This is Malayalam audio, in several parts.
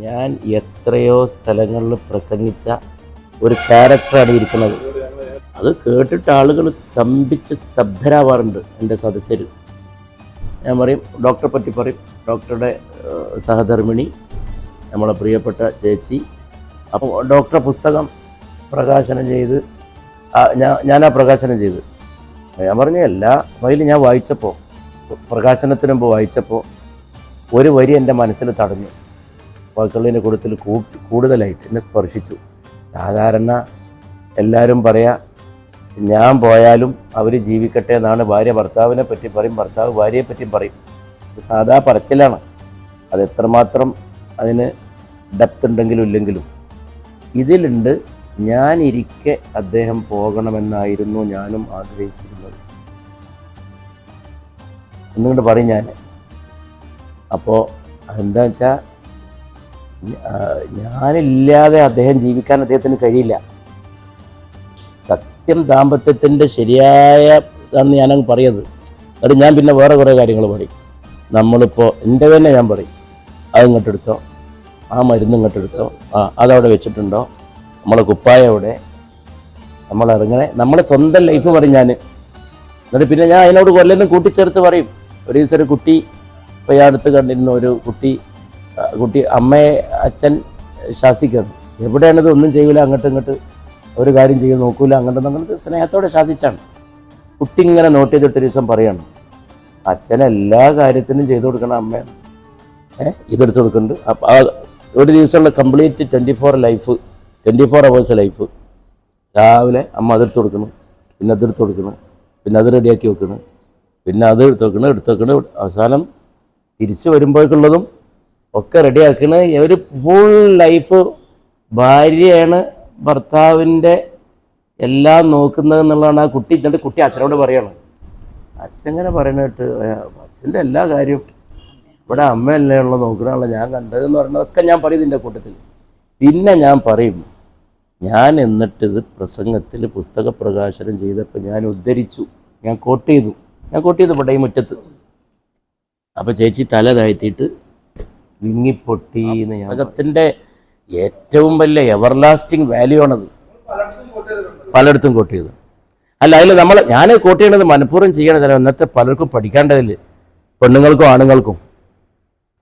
ഞാൻ എത്രയോ സ്ഥലങ്ങളിൽ പ്രസംഗിച്ച ഒരു ക്യാരക്ടറാണ് ഇരിക്കുന്നത്. അത് കേട്ടിട്ട് ആളുകൾ സ്തംഭിച്ച് സ്തബ്ധരാവാറുണ്ട് എന്റെ സദസ്യർ ഞാൻ പറയും ഡോക്ടറെ പറ്റി പറയും. ഡോക്ടറുടെ സഹധർമ്മിണി നമ്മളെ പ്രിയപ്പെട്ട ചേച്ചി. അപ്പോൾ ഡോക്ടറെ പുസ്തകം പ്രകാശനം ചെയ്ത് ഞാൻ ഞാനാ പ്രകാശനം ചെയ്ത്. ഞാൻ പറഞ്ഞ എല്ലാ ഫയലും ഞാൻ വായിച്ചപ്പോൾ പ്രകാശനത്തിന് മുമ്പ് വായിച്ചപ്പോൾ ഒരു വരി എന്റെ മനസ്സിൽ തടഞ്ഞു. വാക്കുകളിന്റെ കൂട്ടത്തിൽ കൂടുതലായിട്ട് എന്നെ സ്പർശിച്ചു. സാധാരണ എല്ലാവരും പറയാ ഞാൻ പോയാലും അവർ ജീവിക്കട്ടെ എന്നാണ് ഭാര്യ ഭർത്താവിനെ പറ്റി പറയും ഭർത്താവ് ഭാര്യയെ പറ്റി പറയും. സാധാ പറച്ചിലാണ്. അത് എത്രമാത്രം അതിന് ഡെപ്ത് ഉണ്ടെങ്കിലും ഇല്ലെങ്കിലും. ഇതിലുണ്ട് ഞാനിരിക്കെ അദ്ദേഹം പോകണമെന്നായിരുന്നു ഞാനും ആഗ്രഹിച്ചിരുന്നത്. എന്നുകൊണ്ട് പറയും ഞാൻ അപ്പോൾ എന്താ വെച്ചാൽ ഞാനില്ലാതെ അദ്ദേഹം ജീവിക്കാൻ അദ്ദേഹത്തിന് കഴിയില്ല. സത്യം ദാമ്പത്യത്തിന്റെ ശരിയായ ഇതാണെന്ന് ഞാനങ്ങ് പറയുന്നത് അത് ഞാൻ പിന്നെ വേറെ കുറേ കാര്യങ്ങൾ പറയും. നമ്മളിപ്പോൾ എന്റെ തന്നെ ഞാൻ പറയും. അത് ഇങ്ങോട്ട് എടുത്തോ. ആ മരുന്ന് ഇങ്ങോട്ട് എടുത്തോ. ആ അതവിടെ വെച്ചിട്ടുണ്ടോ? നമ്മളെ കുപ്പായ അവിടെ നമ്മൾ ഇറങ്ങണേ. നമ്മളെ സ്വന്തം ലൈഫ് പറയും ഞാൻ എന്നിട്ട് പിന്നെ ഞാൻ അതിനോട് കൊല്ലൊന്നും കൂട്ടിച്ചേർത്ത് പറയും. ഒരു ദിവസം ഒരു കുട്ടി ഇപ്പോൾ ഈ അടുത്ത് കണ്ടിരുന്ന ഒരു കുട്ടി കുട്ടി അമ്മയെ അച്ഛൻ ശാസിക്കണം എവിടെയാണത് ഒന്നും ചെയ്യൂല അങ്ങോട്ട് ഇങ്ങോട്ട് ഒരു കാര്യം ചെയ്യും നോക്കൂല അങ്ങോട്ട് അങ്ങോട്ട് സ്നേഹത്തോടെ ശാസിച്ചാണ്. കുട്ടി ഇങ്ങനെ നോട്ട് ചെയ്തിട്ട് ഒരു ദിവസം പറയാണ് അച്ഛൻ എല്ലാ കാര്യത്തിനും ചെയ്തു കൊടുക്കണം അമ്മയാണ്. ഏഹ് ഇതെടുത്ത് കൊടുക്കുന്നുണ്ട്. അപ്പം ഒരു ദിവസമുള്ള complete twenty four life twenty four hours life രാവിലെ അമ്മ അതെടുത്ത് കൊടുക്കണം പിന്നെ അതെടുത്ത് കൊടുക്കണം പിന്നെ അത് റെഡിയാക്കി വെക്കണം പിന്നെ അത് എടുത്ത് വെക്കണം എടുത്ത് വെക്കണം അവസാനം തിരിച്ചു വരുമ്പോഴേക്കുള്ളതും ഒക്കെ റെഡിയാക്കണ. ഇവർ ഫുൾ ലൈഫ് ഭാര്യയാണ് ഭർത്താവിന്റെ എല്ലാം നോക്കുന്നത് എന്നുള്ളതാണ് ആ കുട്ടി. എന്നിട്ട് കുട്ടി അച്ഛനോട് പറയണം. അച്ഛൻ ഇങ്ങനെ പറയണിട്ട് അച്ഛന്റെ എല്ലാ കാര്യവും ഇവിടെ അമ്മയല്ലേ ഉള്ള നോക്കണുള്ള. ഞാൻ കണ്ടതെന്ന് പറയുന്നതൊക്കെ ഞാൻ പറയും ഇതിന്റെ കൂട്ടത്തിൽ. പിന്നെ ഞാൻ പറയും ഞാൻ എന്നിട്ട് ഇത് പ്രസംഗത്തിൽ പുസ്തക പ്രകാശനം ചെയ്തപ്പോൾ ഞാൻ ഉദ്ധരിച്ചു. ഞാൻ കോട്ട് ചെയ്തു. ഞാൻ കോട്ട് ചെയ്തു ഇവിടെ ഈ മുറ്റത്ത്. അപ്പോൾ ചേച്ചി തല താഴ്ത്തിയിട്ട് വിങ്ങിപ്പൊട്ടി എന്ന് ഞാൻ പുസ്തകത്തിന്റെ ഏറ്റവും വലിയ എവർലാസ്റ്റിംഗ് വാല്യൂ ആണത്. പലയിടത്തും കോട്ട് ചെയ്തു അല്ല അതിൽ നമ്മൾ ഞാൻ കോട്ട് ചെയ്യണത് മനഃപൂർവം ചെയ്യണതല്ല ഇന്നത്തെ പലർക്കും പഠിക്കേണ്ടതിൽ പെണ്ണുങ്ങൾക്കും ആണുങ്ങൾക്കും.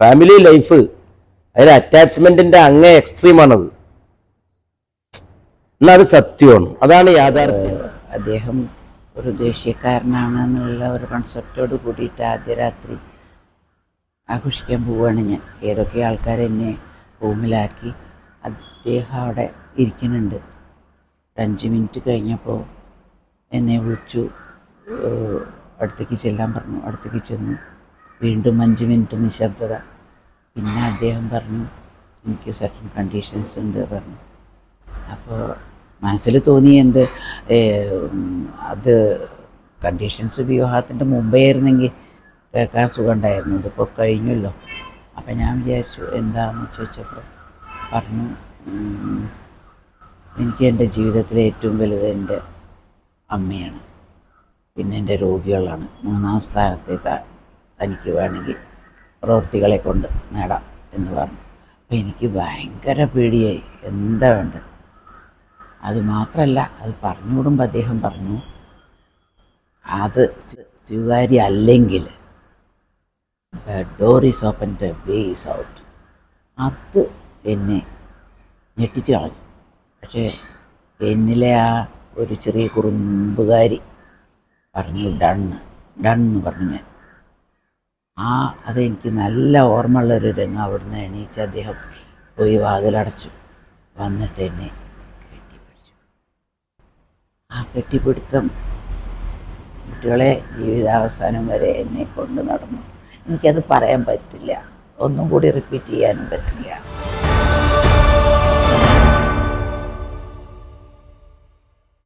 ഫാമിലി ലൈഫ് അതിൽ അറ്റാച്ച്മെന്റിന്റെ അങ്ങേ എക്സ്ട്രീമാണത് എന്നാൽ അത് സത്യമാണ്. അതാണ് യാഥാർത്ഥ്യം. അദ്ദേഹം ഒരു ദേഷ്യക്കാരനാണെന്നുള്ള ഒരു കൺസെപ്റ്റോട് കൂടിയിട്ട് ആദ്യ രാത്രി ആഘോഷിക്കാൻ പോവുകയാണ് ഞാൻ. ഏതൊക്കെ ആൾക്കാർ എന്നെ റൂമിലാക്കി അദ്ദേഹം അവിടെ ഇരിക്കുന്നുണ്ട്. അഞ്ച് മിനിറ്റ് കഴിഞ്ഞപ്പോൾ എന്നെ വിളിച്ചു. അടുത്തേക്ക് ചെല്ലാൻ പറഞ്ഞു. അടുത്തേക്ക് ചെന്നു. വീണ്ടും അഞ്ച് മിനിറ്റ് നിശബ്ദത. പിന്നെ അദ്ദേഹം പറഞ്ഞു എനിക്ക് സർട്ടൻ കണ്ടീഷൻസ് ഉണ്ട് പറഞ്ഞു. അപ്പോൾ മനസ്സിൽ തോന്നി എന്ത്? അത് കണ്ടീഷൻസ് വിവാഹത്തിന്റെ മുമ്പേ ആയിരുന്നെങ്കിൽ കേൾക്കാൻ സുഖമുണ്ടായിരുന്നു. ഇതിപ്പോൾ കഴിഞ്ഞല്ലോ. അപ്പം ഞാൻ വിചാരിച്ചു എന്താണെന്ന് ചോദിച്ചപ്പോൾ പറഞ്ഞു എനിക്ക് എന്റെ ജീവിതത്തിലെ ഏറ്റവും വലുത് എന്റെ അമ്മയാണ്. പിന്നെ എന്റെ രോഗികളാണ്. മൂന്നാം സ്ഥാനത്തെ തനിക്ക് വേണമെങ്കിൽ പ്രവൃത്തികളെ കൊണ്ട് നേടാം എന്ന് പറഞ്ഞു. അപ്പോൾ എനിക്ക് ഭയങ്കര പേടിയായി. എന്താ വേണ്ടത്? അതുമാത്രമല്ല അത് പറഞ്ഞു കൂടുമ്പോൾ അദ്ദേഹം പറഞ്ഞു അത് സ്വീകാര്യമല്ലെങ്കിൽ door is open the way is out അത് എന്നെ ഞെട്ടിച്ചു കളഞ്ഞു. പക്ഷേ എന്നിലെ ആ ഒരു ചെറിയ കുറുമ്പുകാരി പറഞ്ഞു ഡണ്ണ് ഡണ്ണ് പറഞ്ഞു ഞാൻ. ആ അതെനിക്ക് നല്ല ഓർമ്മയുള്ളൊരു രംഗം അവിടുന്ന് എണീച്ച് അദ്ദേഹം പോയി വാതിലടച്ചു. വന്നിട്ട് എന്നെ കെട്ടിപ്പിടിച്ചു. ആ കെട്ടിപ്പിടുത്തം കുട്ടികളെ ജീവിതാവസാനം വരെ എന്നെ കൊണ്ട് നടന്നു. എനിക്കത് പറയാൻ പറ്റില്ല. ഒന്നും കൂടി റിപ്പീറ്റ് ചെയ്യാനും പറ്റില്ല.